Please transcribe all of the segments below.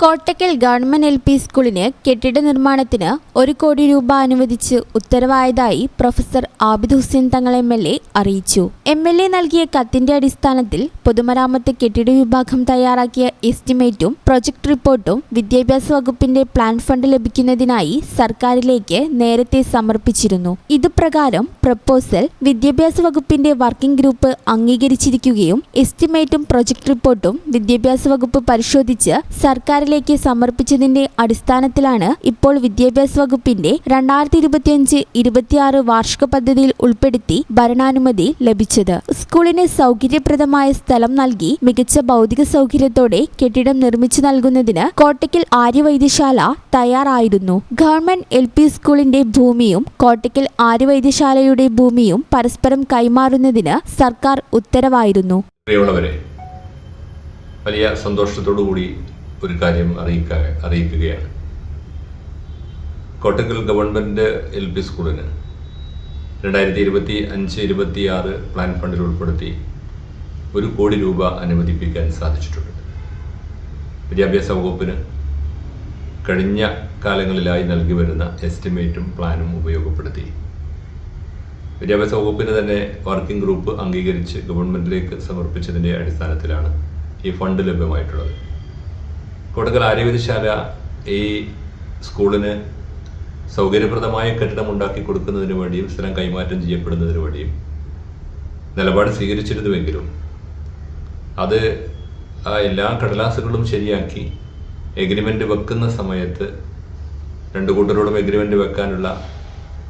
Kottakkal government L P സ്കൂളിന് കെട്ടിട നിർമ്മാണത്തിന് ഒരു കോടി രൂപ അനുവദിച്ച് ഉത്തരവായതായി professor Abid Hussain Thangal M L A അറിയിച്ചു. എം എൽ എ നൽകിയ കത്തിന്റെ അടിസ്ഥാനത്തിൽ പൊതുമരാമത്ത് കെട്ടിട വിഭാഗം തയ്യാറാക്കിയ എസ്റ്റിമേറ്റും പ്രൊജക്ട് റിപ്പോർട്ടും വിദ്യാഭ്യാസ വകുപ്പിന്റെ പ്ലാൻ ഫണ്ട് ലഭിക്കുന്നതിനായി സർക്കാരിലേക്ക് നേരത്തെ സമർപ്പിച്ചിരുന്നു. ഇതുപ്രകാരം പ്രപ്പോസൽ വിദ്യാഭ്യാസ വകുപ്പിന്റെ വർക്കിംഗ് ഗ്രൂപ്പ് അംഗീകരിച്ചിരിക്കുകയും എസ്റ്റിമേറ്റും പ്രൊജക്ട് റിപ്പോർട്ടും വിദ്യാഭ്യാസ വകുപ്പ് പരിശോധിച്ച് സർക്കാരിലേക്ക് സമർപ്പിച്ചതിന്റെ അടിസ്ഥാനത്തിലാണ് ഇപ്പോൾ വിദ്യാഭ്യാസ വകുപ്പിന്റെ രണ്ടായിരത്തി ഇരുപത്തിയഞ്ച് ഇരുപത്തിയാറ് വാർഷിക പദ്ധതിയിൽ ഉൾപ്പെടുത്തി ഭരണാനുമതി ലഭിച്ചത്. സ്കൂളിന് സൗകര്യപ്രദമായ സ്ഥലം നൽകി മികച്ച ഭൗതിക സൗകര്യത്തോടെ കെട്ടിടം നിർമ്മിച്ചു നൽകുന്നതിന് കോട്ടയ്ക്കൽ ആര്യവൈദ്യശാല തയ്യാറായിരുന്നു. ഗവൺമെന്റ് എൽ പി സ്കൂളിന്റെ ഭൂമിയും കോട്ടയ്ക്കൽ ആര്യവൈദ്യശാലയുടെ ഭൂമിയും പരസ്പരം കൈമാറുന്നതിന് സർക്കാർ ഉത്തരവായിരുന്നു. വലിയ സന്തോഷത്തോടു കൂടി ഒരു കാര്യം അറിയിക്ക അറിയിക്കുകയാണ്. കോട്ടക്കൽ ഗവൺമെന്റ് എൽ പി സ്കൂളിന് രണ്ടായിരത്തി ഇരുപത്തി അഞ്ച് ഇരുപത്തി ആറ് പ്ലാൻ ഫണ്ടിൽ ഉൾപ്പെടുത്തി ഒരു കോടി രൂപ അനുവദിപ്പിക്കാൻ സാധിച്ചിട്ടുണ്ട്. വിദ്യാഭ്യാസ വകുപ്പിന് കഴിഞ്ഞ കാലങ്ങളിലായി നൽകി വരുന്ന എസ്റ്റിമേറ്റും പ്ലാനും ഉപയോഗപ്പെടുത്തി. വിദ്യാഭ്യാസ വകുപ്പിന് തന്നെ വർക്കിംഗ് ഗ്രൂപ്പ് അംഗീകരിച്ച് ഗവൺമെന്റിലേക്ക് സമർപ്പിച്ചതിന്റെ അടിസ്ഥാനത്തിലാണ് ഈ ഫണ്ട് ലഭ്യമായിട്ടുള്ളത്. കോട്ടക്കൽ ആര്യവൈദ്യശാല ഈ സ്കൂളിന് സൗകര്യപ്രദമായ കെട്ടിടം ഉണ്ടാക്കി കൊടുക്കുന്നതിന് വേണ്ടിയും സ്ഥലം കൈമാറ്റം ചെയ്യപ്പെടുന്നതിന് വേണ്ടിയും നിലപാട് സ്വീകരിച്ചിരുന്നുവെങ്കിലും അത് ആ എല്ലാ കടലാസുകളും ശരിയാക്കി എഗ്രിമെന്റ് വെക്കുന്ന സമയത്ത് രണ്ട് കൂട്ടരോടും എഗ്രിമെന്റ് വെക്കാനുള്ള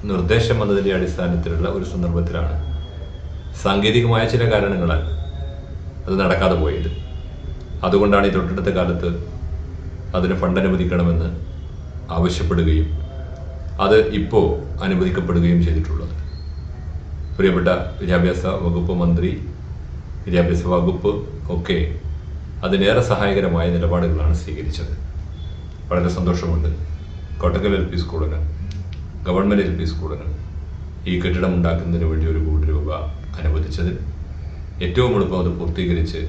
നിർദ്ദേശം വന്നതിന്റെ അടിസ്ഥാനത്തിലുള്ള ഒരു സന്ദർഭത്തിലാണ് സാങ്കേതികമായ ചില കാരണങ്ങളാൽ അത് നടക്കാതെ പോയത്. അതുകൊണ്ടാണ് ഈ തൊട്ടടുത്ത കാലത്ത് അതിന് ഫണ്ട് അനുവദിക്കണമെന്ന് ആവശ്യപ്പെടുകയും അത് ഇപ്പോൾ അനുവദിക്കപ്പെടുകയും ചെയ്തിട്ടുള്ളത്. പ്രിയപ്പെട്ട വിദ്യാഭ്യാസ വകുപ്പ് മന്ത്രി വിദ്യാഭ്യാസ വകുപ്പ് ഒക്കെ അതിനേറെ സഹായകരമായ നിലപാടുകളാണ് സ്വീകരിച്ചത്. വളരെ സന്തോഷമുണ്ട്. കോട്ടക്കൽ എൽ പി സ്കൂളിന് ഗവൺമെന്റ് എൽ പി സ്കൂളിന് ഈ കെട്ടിടം ഉണ്ടാക്കുന്നതിന് വേണ്ടി ഒരു കോടി രൂപ അനുവദിച്ചതിൽ ഏറ്റവും എളുപ്പം അത് പൂർത്തീകരിച്ച്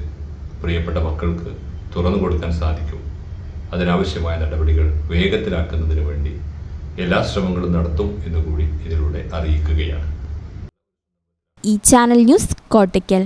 പ്രിയപ്പെട്ട മക്കൾക്ക് തുറന്നു കൊടുക്കാൻ സാധിക്കും. അതിനാവശ്യമായ നടപടികൾ വേഗത്തിലാക്കുന്നതിന് വേണ്ടി എല്ലാ ശ്രമങ്ങളും നടത്തും എന്നുകൂടി ഇതിലൂടെ അറിയിക്കുകയാണ്. ഈ ചാനൽ ന്യൂസ് കോട്ടയ്ക്കൽ.